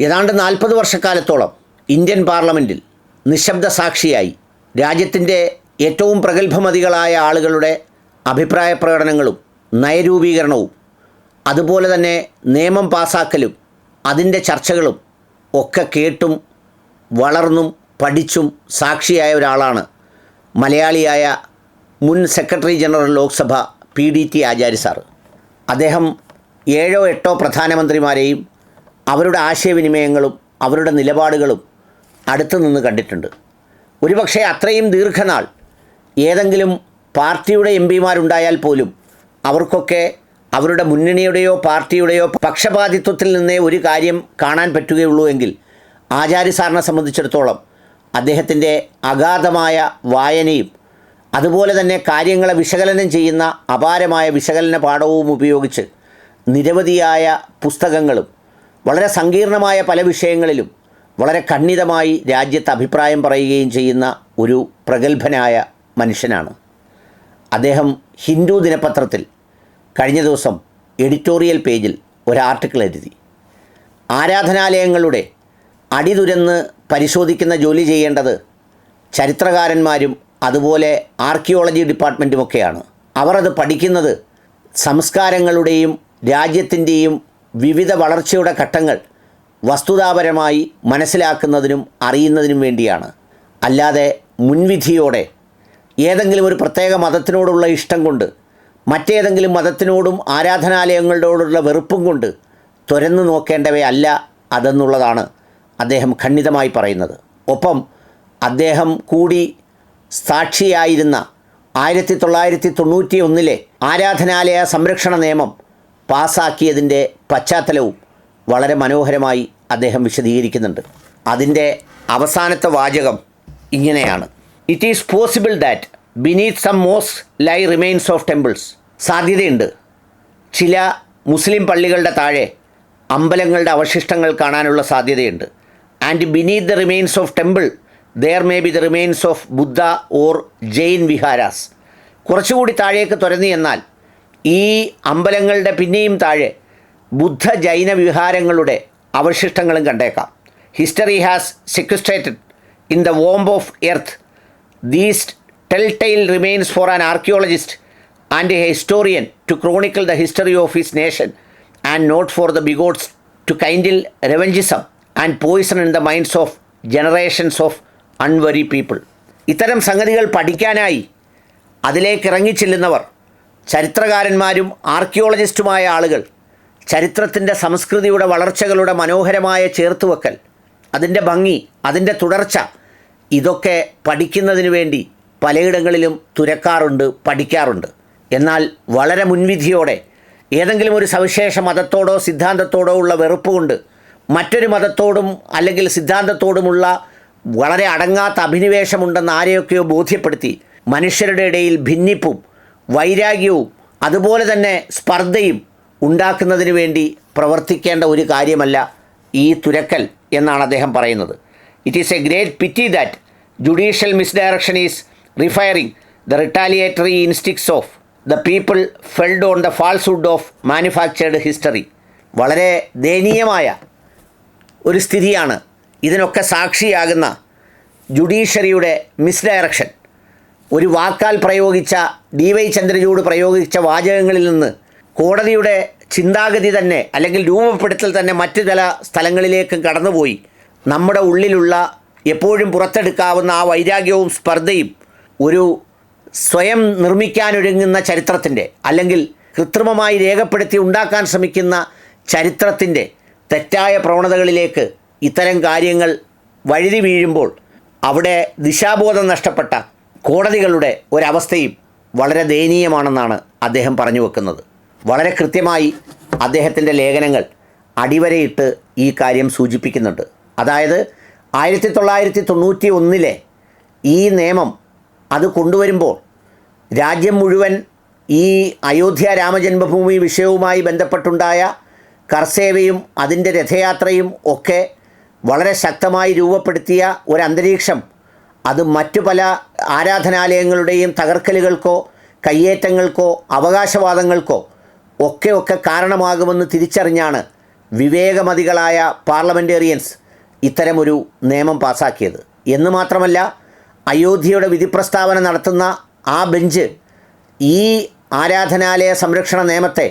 ഏതാണ്ട് നാൽപ്പത് വർഷക്കാലത്തോളം ഇന്ത്യൻ പാർലമെന്റിൽ നിശബ്ദ സാക്ഷിയായി രാജ്യത്തിന്റെ ഏറ്റവും പ്രഗത്ഭമതികളായ ആളുകളുടെ അഭിപ്രായ പ്രകടനങ്ങളും നയരൂപീകരണവും അതുപോലെ തന്നെ നിയമം പാസാക്കലും അതിന്റെ ചർച്ചകളും ഒക്കെ കേട്ടും വളർന്നും പഠിച്ചും സാക്ഷിയായ ഒരാളാണ് മലയാളിയായ മുൻ secretary general Lok Sabha P D T Achary sir. അദ്ദേഹം ഏഴോ എട്ടോ പ്രധാനമന്ത്രിമാരെയും അവരുടെ ആശയവിനിമയങ്ങളും അവരുടെ നിലപാടുകളും അടുത്തു നിന്ന് കണ്ടിട്ടുണ്ട്. ഒരുപക്ഷെ അത്രയും ദീർഘനാൾ ഏതെങ്കിലും പാർട്ടിയുടെ എം പിമാരുണ്ടായാൽ പോലും അവർക്കൊക്കെ അവരുടെ മുന്നണിയുടെയോ പാർട്ടിയുടെയോ പക്ഷപാതിത്വത്തിൽ നിന്നേ ഒരു കാര്യം കാണാൻ പറ്റുകയുള്ളൂ എങ്കിൽ ആചാര്യ സാറിനെ സംബന്ധിച്ചിടത്തോളം അദ്ദേഹത്തിന്റെ അഗാധമായ വായനയും അതുപോലെ തന്നെ കാര്യങ്ങളെ വിശകലനം ചെയ്യുന്ന അപാരമായ വിശകലന പാഠവും ഉപയോഗിച്ച് നിരവധിയായ പുസ്തകങ്ങളും വളരെ സങ്കീർണമായ പല വിഷയങ്ങളിലും വളരെ ഖണ്ഡിതമായി രാജ്യത്ത് അഭിപ്രായം പറയുകയും ചെയ്യുന്ന ഒരു പ്രഗത്ഭനായ മനുഷ്യനാണ്. അദ്ദേഹം ഹിന്ദു ദിനപത്രത്തിൽ കഴിഞ്ഞ ദിവസം എഡിറ്റോറിയൽ പേജിൽ ഒരു ആർട്ടിക്കിൾ എഴുതി. ആരാധനാലയങ്ങളുടെ അടിതുരന്ന് പരിശോധിക്കുന്ന ജോലി ചെയ്യേണ്ടത് ചരിത്രകാരന്മാരും അതുപോലെ ആർക്കിയോളജി ഡിപ്പാർട്ട്മെന്റുമൊക്കെയാണ് അവർ അത് പഠിക്കുന്നത് സംസ്കാരങ്ങളുടെയും രാജ്യത്തിന്റെയും വിവിധ വളർച്ചയുടെ ഘട്ടങ്ങൾ വസ്തുതാപരമായി മനസ്സിലാക്കുന്നതിനും അറിയുന്നതിനും വേണ്ടിയാണ്. അല്ലാതെ മുൻവിധിയോടെ ഏതെങ്കിലും ഒരു പ്രത്യേക മതത്തിനോടുള്ള ഇഷ്ടം കൊണ്ട് മറ്റേതെങ്കിലും മതത്തിനോടും ആരാധനാലയങ്ങളോടുള്ള വെറുപ്പും കൊണ്ട് തുരന്നു നോക്കേണ്ടവയല്ല അതെന്നുള്ളതാണ് അദ്ദേഹം ഖണ്ഡിതമായി പറയുന്നത്. ഒപ്പം അദ്ദേഹം കൂടി സാക്ഷിയായിരുന്ന ആയിരത്തി തൊള്ളായിരത്തി തൊണ്ണൂറ്റി ഒന്നിലെ ആരാധനാലയ സംരക്ഷണ നിയമം പാസാക്കിയതിന്റെ പശ്ചാത്തലവും വളരെ മനോഹരമായി അദ്ദേഹം വിശദീകരിക്കുന്നുണ്ട്. അതിന്റെ അവസാനത്തെ വാചകം ഇങ്ങനെയാണ്. It is possible that beneath some mosques lie remains of temples സാധ്യതയുണ്ട്. ചില മുസ്ലിം പള്ളികളുടെ താഴെ അമ്പലങ്ങളുടെ അവശിഷ്ടങ്ങൾ കാണാനുള്ള സാധ്യതയുണ്ട്. And beneath the remains of temple there may be the remains of Buddha or Jain viharas കുറച്ചുകൂടി താഴേക്ക് തുരന്നു എന്നാൽ ഈ അമ്പലങ്ങളുടെ പിന്നെയും താഴെ ബുദ്ധ ജൈന വിഹാരങ്ങളുടെ അവശിഷ്ടങ്ങളും കണ്ടേക്കാം. History has sequestered in the womb of earth these tell remains for an archaeologist and a historian to chronicle the history of his nation and not for the bigots to kindle revanchism and poison in the minds of generations of unwary people ഇത്തരം സംഗതികൾ പഠിക്കാനായി അതിലേക്ക് ഇറങ്ങിച്ചെല്ലുന്നവർ ചരിത്രകാരന്മാരും ആർക്കിയോളജിസ്റ്റുമായ ആളുകൾ ചരിത്രത്തിന്റെ സംസ്കൃതിയുടെ വളർച്ചകളുടെ മനോഹരമായ ചേർത്തുവെക്കൽ അതിന്റെ ഭംഗി അതിന്റെ തുടർച്ച ഇതൊക്കെ പഠിക്കുന്നതിന് വേണ്ടി പലയിടങ്ങളിലും തുരക്കാറുണ്ട് പഠിക്കാറുണ്ട്. എന്നാൽ വളരെ മുൻവിധിയോടെ ഏതെങ്കിലും ഒരു സവിശേഷ മതത്തോടോ സിദ്ധാന്തത്തോടോ ഉള്ള വെറുപ്പ് കൊണ്ട് മറ്റൊരു മതത്തോടും അല്ലെങ്കിൽ സിദ്ധാന്തത്തോടുമുള്ള വളരെ അടങ്ങാത്ത അഭിനിവേശമുണ്ടെന്ന് ആരെയൊക്കെയോ ബോധ്യപ്പെടുത്തി മനുഷ്യരുടെ ഇടയിൽ ഭിന്നിപ്പും വൈരാഗ്യവും അതുപോലെ തന്നെ സ്പർദ്ധയും ഉണ്ടാക്കുന്നതിന് വേണ്ടി പ്രവർത്തിക്കേണ്ട ഒരു കാര്യമല്ല ഈ തുരക്കൽ എന്നാണ് അദ്ദേഹം പറയുന്നത്. It is a great pity that judicial misdirection is refiring the retaliatory instincts of the people fed on the falsehood of manufactured history വളരെ ദയനീയമായ ഒരു സ്ഥിതിയാണ് ഇതിനൊക്കെ സാക്ഷിയാകുന്ന ജുഡീഷ്യറിയുടെ മിസ്ഡയറക്ഷൻ ഒരു വാക്കാൽ പ്രയോഗിച്ച ഡി വൈ ചന്ദ്രചൂഡ് പ്രയോഗിച്ച വാചകങ്ങളിൽ നിന്ന് കോടതിയുടെ ചിന്താഗതി തന്നെ അല്ലെങ്കിൽ രൂപപ്പെടുത്തൽ തന്നെ മറ്റു ചില സ്ഥലങ്ങളിലേക്കും കടന്നുപോയി. നമ്മുടെ ഉള്ളിലുള്ള എപ്പോഴും പുറത്തെടുക്കാവുന്ന ആ വൈരാഗ്യവും സ്പർദ്ധയും ഒരു സ്വയം നിർമ്മിക്കാനൊരുങ്ങുന്ന ചരിത്രത്തിന്റെ അല്ലെങ്കിൽ കൃത്രിമമായി രേഖപ്പെടുത്തി ഉണ്ടാക്കാൻ ശ്രമിക്കുന്ന ചരിത്രത്തിന്റെ തെറ്റായ പ്രവണതകളിലേക്ക് ഇത്തരം കാര്യങ്ങൾ വഴുതി വീഴുമ്പോൾ അവിടെ ദിശാബോധം നഷ്ടപ്പെട്ട കോടതികളുടെ ഒരവസ്ഥയും വളരെ ദയനീയമാണെന്നാണ് അദ്ദേഹം പറഞ്ഞു വെക്കുന്നത്. വളരെ കൃത്യമായി അദ്ദേഹത്തിന്റെ ലേഖനങ്ങൾ അടിവരയിട്ട് ഈ കാര്യം സൂചിപ്പിക്കുന്നുണ്ട്. അതായത് ആയിരത്തി തൊള്ളായിരത്തി തൊണ്ണൂറ്റി ഒന്നിലെ ഈ നിയമം അത് കൊണ്ടുവരുമ്പോൾ രാജ്യം മുഴുവൻ ഈ അയോധ്യ രാമജന്മഭൂമി വിഷയവുമായി ബന്ധപ്പെട്ടുണ്ടായ കർസേവയും അതിന്റെ രഥയാത്രയും ഒക്കെ വളരെ ശക്തമായി രൂപപ്പെടുത്തിയ ഒരു അന്തരീക്ഷം അത് മറ്റു പല ആരാധനാലയങ്ങളുടെയും തകർക്കലുകൾക്കോ കയ്യേറ്റങ്ങൾക്കോ അവകാശവാദങ്ങൾക്കോ ഒക്കെ ഒക്കെ കാരണമാകുമെന്ന് തിരിച്ചറിഞ്ഞാണ് വിവേകമതികളായ പാർലമെന്റേറിയൻസ് ഇത്തരമൊരു നിയമം പാസാക്കിയത്. എന്ന് മാത്രമല്ല അയോധ്യയുടെ വിധിപ്രസ്താവന നടത്തുന്ന ആ ബെഞ്ച് ഈ ആരാധനാലയ സംരക്ഷണ നിയമത്തെ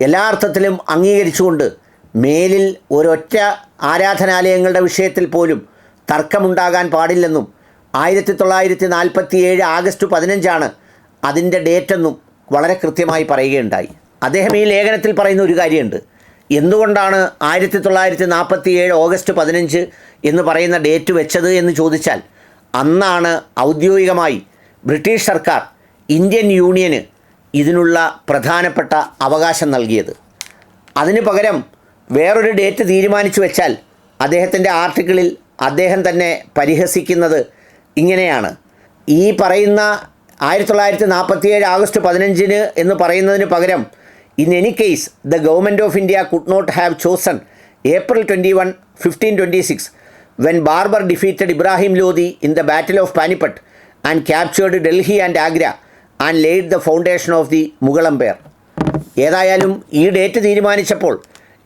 എല്ലാ അർത്ഥത്തിലും അംഗീകരിച്ചുകൊണ്ട് മേലിൽ ഒരൊറ്റ ആരാധനാലയങ്ങളുടെ വിഷയത്തിൽ പോലും തർക്കമുണ്ടാകാൻ പാടില്ലെന്നും ആയിരത്തി തൊള്ളായിരത്തി നാൽപ്പത്തി ഏഴ് ആഗസ്റ്റ് പതിനഞ്ചാണ് അതിന്റെ ഡേറ്റെന്നും വളരെ കൃത്യമായി പറയുകയുണ്ടായി. അദ്ദേഹം ഈ ലേഖനത്തിൽ പറയുന്ന ഒരു കാര്യമുണ്ട്. എന്തുകൊണ്ടാണ് ആയിരത്തി തൊള്ളായിരത്തി നാൽപ്പത്തി ഏഴ് ഓഗസ്റ്റ് പതിനഞ്ച് എന്ന് പറയുന്ന ഡേറ്റ് വെച്ചത് എന്ന് ചോദിച്ചാൽ അന്നാണ് ഔദ്യോഗികമായി ബ്രിട്ടീഷ് സർക്കാർ ഇന്ത്യൻ യൂണിയന് ഇതിനുള്ള പ്രധാനപ്പെട്ട അവകാശം നൽകിയത്. അതിന് പകരം വേറൊരു ഡേറ്റ് തീരുമാനിച്ചു വെച്ചാൽ അദ്ദേഹത്തിന്റെ ആർട്ടിക്കിളിൽ അദ്ദേഹം തന്നെ പരിഹസിക്കുന്നത് ഇങ്ങനെയാണ്. ഈ പറയുന്ന ആയിരത്തി തൊള്ളായിരത്തി നാൽപ്പത്തി ഏഴ് ആഗസ്റ്റ് പതിനഞ്ചിന് എന്ന് പറയുന്നതിന് പകരം in any case the government of India could not have chosen April twenty one fifteen twenty six when Babur defeated Ibrahim Lodi in the battle of Panipat and captured Delhi and Agra and laid the foundation of the Mughal empire ഏതായാലും ഈ date തീരുമാനിച്ചപ്പോൾ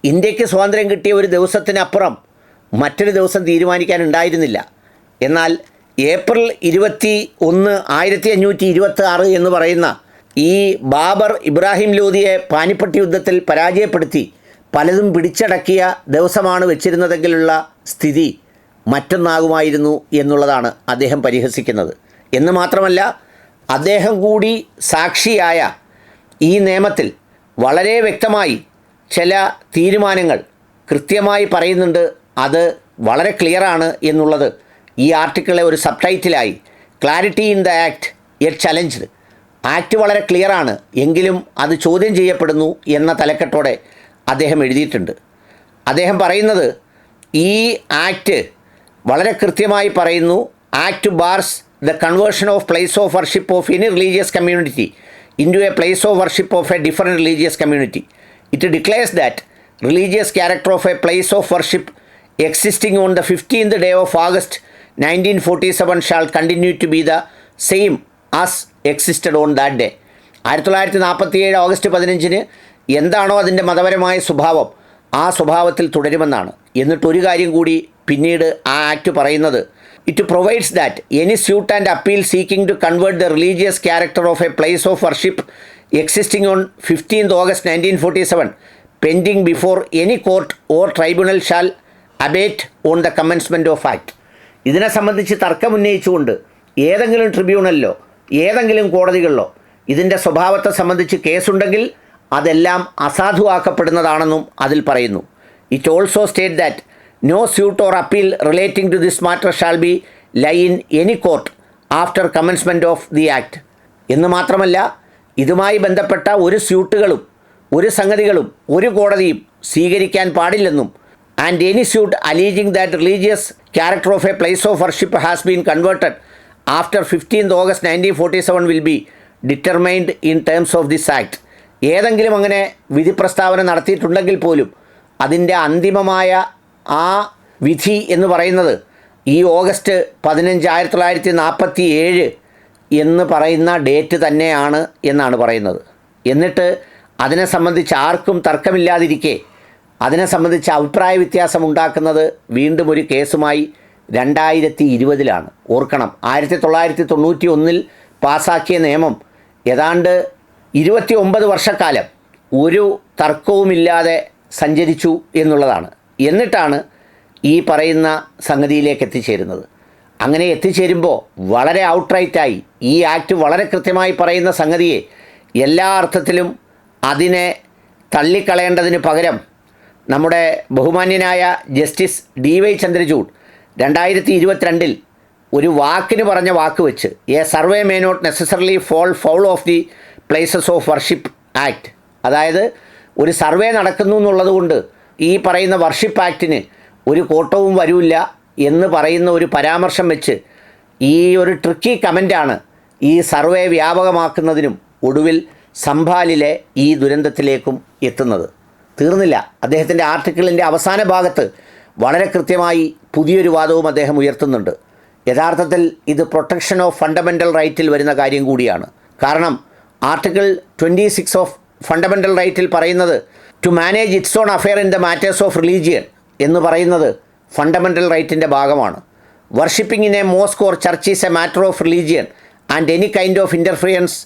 ഇന്ത്യയ്ക്ക് സ്വാതന്ത്ര്യം കിട്ടിയ ഒരു ദിവസത്തിനപ്പുറം മറ്റൊരു ദിവസം തീരുമാനിക്കാനുണ്ടായിരുന്നില്ല എന്നാൽ April ഇരുപത്തി ഒന്ന് ആയിരത്തി അഞ്ഞൂറ്റി ഇരുപത്തി ആറ് എന്ന് പറയുന്ന ഈ ബാബർ ഇബ്രാഹിം ലോധിയെ പാനിപ്പട്ടി യുദ്ധത്തിൽ പരാജയപ്പെടുത്തി പലതും പിടിച്ചടക്കിയ ദിവസമാണ് വെച്ചിരുന്നതെങ്കിലുള്ള സ്ഥിതി മറ്റൊന്നാകുമായിരുന്നു എന്നുള്ളതാണ് അദ്ദേഹം പരിഹസിക്കുന്നത്. എന്ന് മാത്രമല്ല അദ്ദേഹം കൂടി സാക്ഷിയായ ഈ നിയമത്തിൽ വളരെ വ്യക്തമായി ചില തീരുമാനങ്ങൾ കൃത്യമായി പറയുന്നുണ്ട്. അത് വളരെ ക്ലിയറാണ് എന്നുള്ളത് ഈ ആർട്ടിക്കിളെ ഒരു sub ടൈറ്റിലായി clarity in the act a challenged act വളരെ ക്ലിയറാണ് എങ്കിലും അത് ചോദ്യം ചെയ്യപ്പെടുന്നു എന്ന തലക്കെട്ടോടെ അദ്ദേഹം എഴുതിയിട്ടുണ്ട്. അദ്ദേഹം പറയുന്നത് ഈ ആക്ട് വളരെ കൃത്യമായി പറയുന്നു act bars the conversion of place of worship of any religious community into a place of worship of a different religious community. It declares that religious character of a place of worship existing on the fifteenth day of August nineteen forty seven shall continue to be the same as existed on that day ആയിരത്തി തൊള്ളായിരത്തി നാൽപ്പത്തി ഏഴ് August പതിനഞ്ചിന് എന്താണോ അതിന്റെ മതപരമായ സ്വഭാവം ആ സ്വഭാവത്തിൽ തുടരുമെന്നാണ്. എന്നിട്ടൊരു കാര്യം കൂടി പിന്നീട് ആ ആക്ട് പറയുന്നത്. It provides that any suit and appeal seeking to convert the religious character of a place of worship existing on fifteenth August nineteen forty seven pending before any court or tribunal shall abate on the commencement of act ഇതിനെ സംബന്ധിച്ച് തർക്കമുന്നയിച്ചുകൊണ്ട് ഏതെങ്കിലും ട്രിബ്യൂണലിലോ ഏതെങ്കിലും കോടതികളിലോ ഇതിന്റെ സ്വഭാവത്തെ സംബന്ധിച്ച് കേസുണ്ടെങ്കിൽ അതെല്ലാം അസാധുവാക്കപ്പെടുന്നതാണെന്നും അതിൽ പറയുന്നു. It also state that no suit or appeal relating to this matter shall be lie in any court after commencement of the act എന്ന് മാത്രമല്ല ഇതുമായി ബന്ധപ്പെട്ട ഒരു സ്യൂട്ടുകളും ഒരു സംഗതികളും ഒരു കോടതിയും സ്വീകരിക്കാൻ പാടില്ലെന്നും and any suit alleging that religious character of a place of worship has been converted after fifteenth August nineteen forty seven will be determined in terms of this act ഏതെങ്കിലും അങ്ങനെ വിധി പ്രസ്താവന നടത്തിയിട്ടുണ്ടെങ്കിൽ പോലും അതിന്റെ അന്തിമമായ ആ വിധി എന്ന് പറയുന്നത് ഈ ഓഗസ്റ്റ് പതിനഞ്ച് ആയിരത്തി തൊള്ളായിരത്തി നാൽപ്പത്തി ഏഴ് എന്ന് പറയുന്ന ഡേറ്റ് തന്നെയാണ് എന്നാണ് പറയുന്നത്. എന്നിട്ട് അതിനെ സംബന്ധിച്ച് ആർക്കും തർക്കമില്ലാതിരിക്കെ അതിനെ സംബന്ധിച്ച് അഭിപ്രായ വ്യത്യാസം ഉണ്ടാക്കുന്നത് വീണ്ടും ഒരു കേസുമായി രണ്ടായിരത്തി ഇരുപതിലാണ് ഓർക്കണം ആയിരത്തി തൊള്ളായിരത്തി തൊണ്ണൂറ്റി ഒന്നിൽ പാസാക്കിയ നിയമം ഏതാണ്ട് ഇരുപത്തി ഒമ്പത് വർഷക്കാലം ഒരു തർക്കവുമില്ലാതെ സഞ്ചരിച്ചു എന്നുള്ളതാണ്. എന്നിട്ടാണ് ഈ പറയുന്ന സംഗതിയിലേക്ക് എത്തിച്ചേരുന്നത്. അങ്ങനെ എത്തിച്ചേരുമ്പോൾ വളരെ ഔട്ട്റൈറ്റായി ഈ ആക്ട് വളരെ കൃത്യമായി പറയുന്ന സംഗതിയെ എല്ലാ അർത്ഥത്തിലും അതിനെ തള്ളിക്കളയേണ്ടതിന് പകരം നമ്മുടെ ബഹുമാന്യനായ ജസ്റ്റിസ് ഡി വൈ ചന്ദ്രചൂഡ് രണ്ടായിരത്തി ഇരുപത്തിരണ്ടിൽ ഒരു വാക്കിന് പറഞ്ഞ വാക്ക് വെച്ച് a survey may not necessarily fall foul of the places of worship act. അതായത് ഒരു സർവേ നടക്കുന്നു എന്നുള്ളത് കൊണ്ട് ഈ പറയുന്ന വർഷിപ്പ് ആക്ടിന് ഒരു കോട്ടവും വരില്ല എന്ന് പറയുന്ന ഒരു പരാമർശം വെച്ച് ഈ ഒരു ട്രിക്കി കമന്റാണ് ഈ സർവേ വ്യാപകമാക്കുന്നതിനും ഒടുവിൽ സംഭാലിലെ ഈ ദുരന്തത്തിലേക്കും എത്തുന്നത്. തീർന്നില്ല. അദ്ദേഹത്തിന്റെ ആർട്ടിക്കിളിന്റെ അവസാന ഭാഗത്ത് വളരെ കൃത്യമായി പുതിയൊരു വാദവും അദ്ദേഹം ഉയർത്തുന്നുണ്ട്. യഥാർത്ഥത്തിൽ ഇത് പ്രൊട്ടക്ഷൻ ഓഫ് ഫണ്ടമെന്റൽ റൈറ്റിൽ വരുന്ന കാര്യം കൂടിയാണ്. കാരണം article twenty six of fundamental റൈറ്റിൽ പറയുന്നത് to manage its own affair in the matters of religion എന്ന് പറയുന്നത് ഫണ്ടമെന്റൽ റൈറ്റിന്റെ ഭാഗമാണ്. Worshipping in a mosque or church is a matter of religion and any kind of interference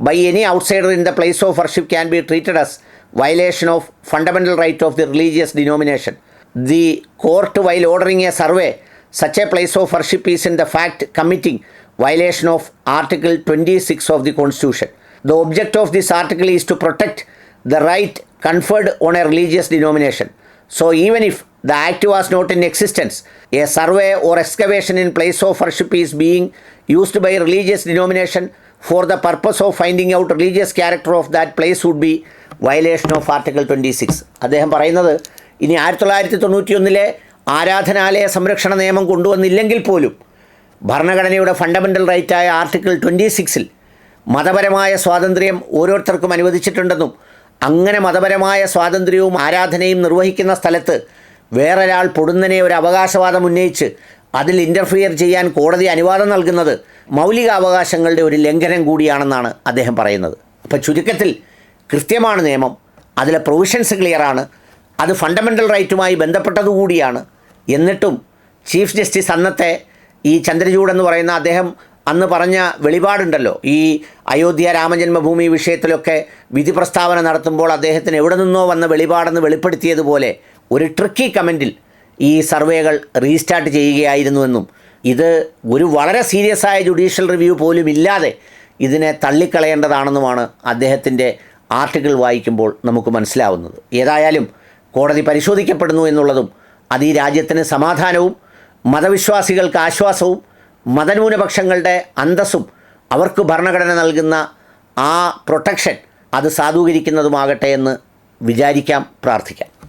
by any outsider in the place of worship can be treated as violation of fundamental right of the religious denomination. The court, while ordering a survey, such a place of worship is in the fact committing violation of Article 26 of the Constitution. The object of this article is to protect the right conferred on a religious denomination. So, even if the act was not in existence, a survey or excavation in place of worship is being used by religious denomination for the purpose of finding out religious character of that place would be violation of Article 26. അദ്ദേഹം പറയുന്നത് ഇനി ആയിരത്തി തൊള്ളായിരത്തി തൊണ്ണൂറ്റിയൊന്നിലെ ആരാധനാലയ സംരക്ഷണ നിയമം കൊണ്ടുവന്നില്ലെങ്കിൽ പോലും ഭരണഘടനയുടെ fundamental റൈറ്റായ article twenty സിക്സിൽ മതപരമായ സ്വാതന്ത്ര്യം ഓരോരുത്തർക്കും അനുവദിച്ചിട്ടുണ്ടെന്നും അങ്ങനെ മതപരമായ സ്വാതന്ത്ര്യവും ആരാധനയും നിർവഹിക്കുന്ന സ്ഥലത്ത് വേറൊരാൾ പൊടുന്നനെ ഒരു അവകാശവാദം ഉന്നയിച്ച് അതിൽ ഇന്റർഫിയർ ചെയ്യാൻ കോടതി അനുവാദം നൽകുന്നത് മൗലികാവകാശങ്ങളുടെ ഒരു ലംഘനം കൂടിയാണെന്നാണ് അദ്ദേഹം പറയുന്നത് അപ്പോൾ ചുരുക്കത്തിൽ കൃത്യമാണ് നിയമം. അതിലെ പ്രൊവിഷൻസ് ക്ലിയറാണ് അത് ഫണ്ടമെന്റൽ റൈറ്റുമായി ബന്ധപ്പെട്ടതുകൂടിയാണ് എന്നിട്ടും ചീഫ് ജസ്റ്റിസ് അന്നത്തെ ഈ ചന്ദ്രചൂഡ് എന്ന് പറയുന്ന അദ്ദേഹം അന്ന് പറഞ്ഞ വെളിപാടുണ്ടല്ലോ. ഈ അയോധ്യ രാമജന്മഭൂമി വിഷയത്തിലൊക്കെ വിധി പ്രസ്താവന നടത്തുമ്പോൾ അദ്ദേഹത്തിന് എവിടെ നിന്നോ വന്ന വെളിപാടെന്ന് വെളിപ്പെടുത്തിയതുപോലെ ഒരു ട്രിക്കി കമന്റിൽ ഈ സർവേകൾ റീസ്റ്റാർട്ട് ചെയ്യുകയായിരുന്നുവെന്നും ഇത് ഒരു വളരെ സീരിയസ് ആയ ജുഡീഷ്യൽ റിവ്യൂ പോലും ഇല്ലാതെ ഇതിനെ തള്ളിക്കളയേണ്ടതാണെന്നുമാണ് അദ്ദേഹത്തിന്റെ ആർട്ടിക്കിൾ വായിക്കുമ്പോൾ നമുക്ക് മനസ്സിലാവുന്നത്. ഏതായാലും കോടതി പരിശോധിക്കപ്പെടുന്നു എന്നുള്ളതും അത് ഈ രാജ്യത്തിന് സമാധാനവും മതവിശ്വാസികൾക്ക് ആശ്വാസവും മതന്യൂനപക്ഷങ്ങളുടെ അന്തസ്സും അവർക്ക് ഭരണഘടന നൽകുന്ന ആ പ്രൊട്ടക്ഷൻ അത് സാധൂകരിക്കുന്നതുമാകട്ടെ എന്ന് വിചാരിക്കാം പ്രാർത്ഥിക്കാം.